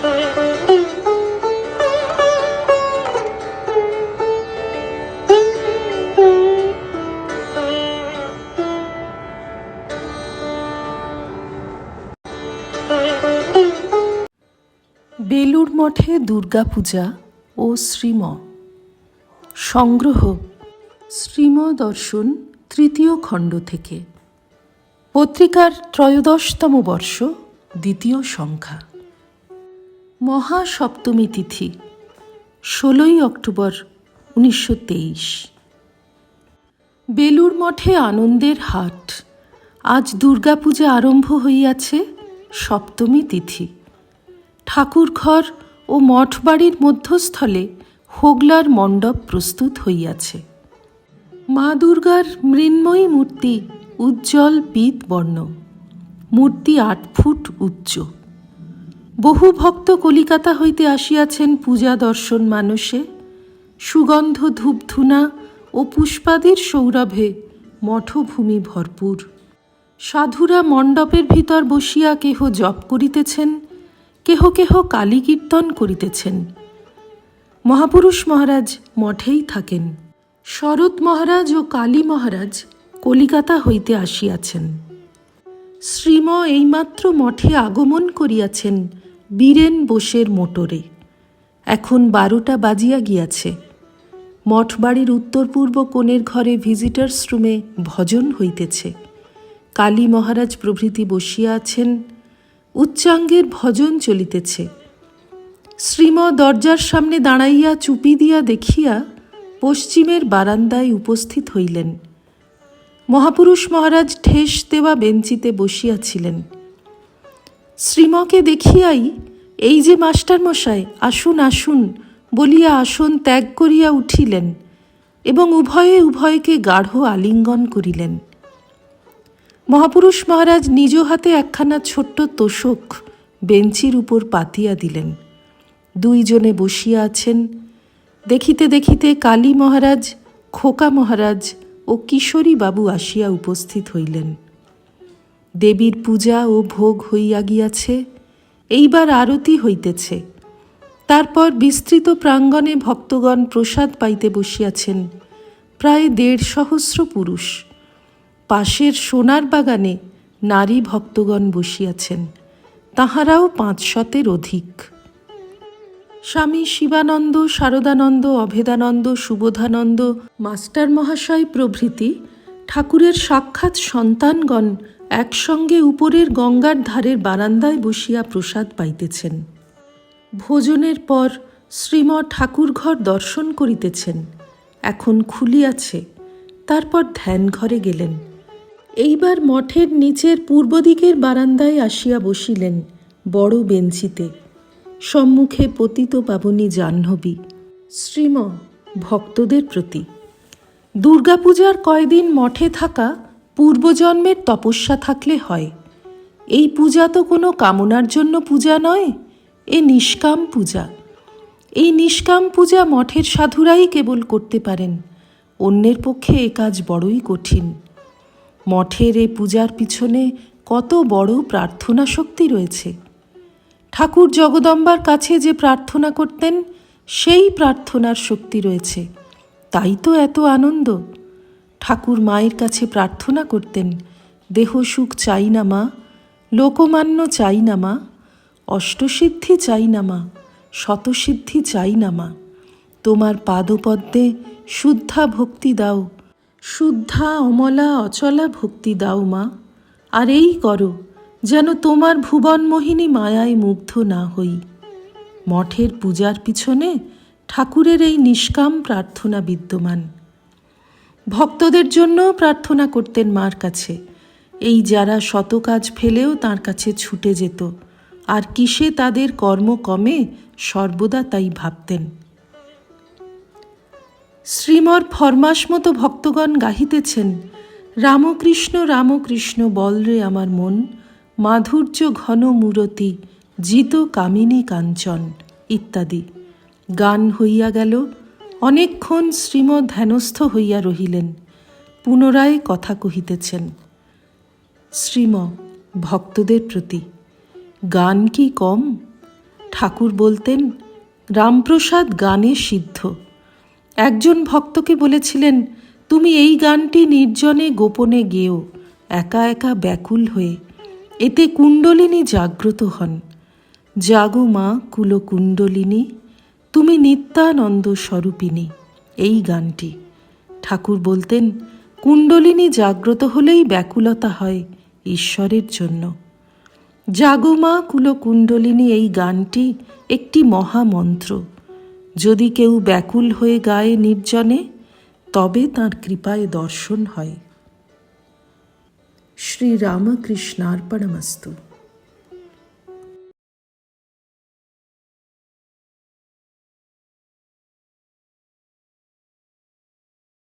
বেলুর মঠে দুর্গাপূজা ও শ্রীম সংগ্রহ শ্রীম দর্শন তৃতীয় খণ্ড থেকে। পত্রিকার ত্রয়োদশতম বর্ষ, দ্বিতীয় সংখ্যা। মহাসপ্তমী তিথি, ষোলোই অক্টোবর, উনিশশো তেইশ। বেলুর মঠে আনন্দের হাট, আজ দুর্গাপূজা আরম্ভ হইয়াছে সপ্তমী তিথি। ঠাকুরঘর ও মঠবাড়ির মধ্যস্থলে হোগলার মণ্ডপ প্রস্তুত হইয়াছে। মা দুর্গার মৃন্ময়ী মূর্তি উজ্জ্বল পীত বর্ণ মূর্তি আট ফুট উচ্চ। বহু ভক্ত কলিকাতা হইতে আসিয়াছেন পূজা দর্শন মানসে। সুগন্ধ ধূপধুনা ও পুষ্পাদির সৌরভে মঠভূমি ভরপুর। সাধুরা মণ্ডপের ভিতর বসিয়া কেহ জপ করিতেছেন, কেহ কেহ কালী কীর্তন করিতেছেন। মহাপুরুষ মহারাজ মঠেই থাকেন। শরৎ মহারাজ ও কালী মহারাজ কলিকাতা হইতে আসিয়াছেন। শ্রীম এইমাত্র মঠে আগমন করিয়াছেন বীরেন বোসের মোটরে। এখন বারোটা বাজিয়া গিয়াছে। মঠবাড়ির উত্তর পূর্ব কোণের ঘরে ভিজিটার্স রুমে ভজন হইতেছে। কালী মহারাজ প্রভৃতি বসিয়া আছেন। উচ্চাঙ্গের ভজন চলিতেছে। শ্রীম দরজার সামনে দাঁড়াইয়া চুপি দিয়া দেখিয়া পশ্চিমের বারান্দায় উপস্থিত হইলেন। মহাপুরুষ মহারাজ ঠেস দেওয়া বেঞ্চিতে বসিয়াছিলেন। শ্রীমকে দেখিয়াই এই যে মাস্টার মশাই আসুন আসুন বলিয়া আসন ত্যাগ করিয়া উঠিলেন এবং উভয়ে উভয়কে গাঢ় আলিঙ্গন করিলেন। মহাপুরুষ মহারাজ নিজ হাতে একখানা ছোট্ট তোষক বেঞ্চির উপর পাতিয়া দিলেন। দুইজনে বসিয়া আছেন। দেখিতে দেখিতে কালী মহারাজ, খোকা মহারাজ ও কিশোরী বাবু আসিয়া উপস্থিত হইলেন। দেবীর পূজা ও ভোগ হইয়া গিয়াছে, এইবার আরতি হইতেছে। তারপর বিস্তৃত প্রাঙ্গণে ভক্তগণ প্রসাদ পাইতে বসিয়াছেন, প্রায় দেড় সহস্র পুরুষ। পাশের সোনার বাগানে নারী ভক্তগণ বসিয়াছেন, তাহারাও পাঁচশতের অধিক। স্বামী শিবানন্দ, শারদানন্দ, অভেদানন্দ, সুবোধানন্দ মাস্টার মহাশয় প্রভৃতি ঠাকুরের সাক্ষাৎ সন্তানগণ একসঙ্গে উপরের গঙ্গার ধারের বারান্দায় বসিয়া প্রসাদ পাইতেছেন। ভোজনের পর শ্রীম ঠাকুরঘর দর্শন করিতেছেন। এখন খুলিয়াছে, তারপর ধ্যান ঘরে গেলেন। এইবার মঠের নিচের পূর্ব দিকের বারান্দায় আসিয়া বসিলেন বড় বেঞ্চিতে। সম্মুখে পতিত পাবনী জাহ্নবী, শ্রীম ভক্তদের প্রতি। দুর্গাপূজার কয়দিন মঠে থাকা পূর্বজন্মের তপস্যা থাকলে হয়। এই পূজা তো কোনো কামনার জন্য পূজা নয়, এ নিষ্কাম পূজা। এই নিষ্কাম পূজা মঠের সাধুরাই কেবল করতে পারেন, অন্যের পক্ষে এ কাজ বড়ই কঠিন। মঠের এ পূজার পিছনে কত বড় প্রার্থনা শক্তি রয়েছে। ঠাকুর জগদম্বার কাছে যে প্রার্থনা করতেন, সেই প্রার্থনার শক্তি রয়েছে। তাই তো এত আনন্দ। ঠাকুর মায়ের কাছে প্রার্থনা করতেন, দেহ সুখ চাই না মা, লোকমান্য চাই না মা, অষ্টসিদ্ধি চাই না মা, শতসিদ্ধি চাই না মা, তোমার পাদপদ্মে শুদ্ধা ভক্তি দাও, শুদ্ধা অমলা অচলা ভক্তি দাও মা, আর এই করো, যেন তোমার ভুবন মোহিনী মায়ায় মুগ্ধ না হই। মঠের পূজার পিছনে ঠাকুরের এই নিষ্কাম প্রার্থনা বিদ্যমান। ভক্তদের জন্যও প্রার্থনা করতেন মার কাছে। এই যারা শত কাজ ফেলেও তার কাছে ছুটে যেত। আর কিসে তাদের কর্ম কমে, সর্বদা তাই ভাবতেন। শ্রীমর ফরমাস মতো ভক্তগণ গাহিতেছেন, রামকৃষ্ণ রামকৃষ্ণ, বল রে আমার মন, মাধুর্য ঘন মূরতি, জিত কামিনী কাঞ্চন, ইত্যাদি। গান হইয়া গেল, অনেকক্ষণ শ্রীম ধ্যানস্থ হইয়া রহিলেন, পুনরায় কথা কহিতেছেন, শ্রীম, ভক্তদের প্রতি গান কি কম? ঠাকুর বলতেন, রামপ্রসাদ গানে সিদ্ধ। একজন ভক্তকে বলেছিলেন, তুমি এই গানটি নির্জনে গোপনে গেও, একা একা ব্যাকুল হয়ে, এতে কুণ্ডলিনী জাগ্রত হন। জাগো মা কুলকুণ্ডলিনী তুমি নিত্যানন্দ স্বরূপিনী এই গানটি। ঠাকুর বলতেন, কুণ্ডলিনী জাগ্রত হলেই ব্যাকুলতা হয় ঈশ্বরের জন্য। জাগমা কুলকুণ্ডলিনী, এই গানটি একটি মহামন্ত্র। যদি কেউ ব্যাকুল হয়ে গায়ে নির্জনে, তবে তাঁর কৃপায় দর্শন হয়। শ্রীরামকৃষ্ণার্পণমস্তু।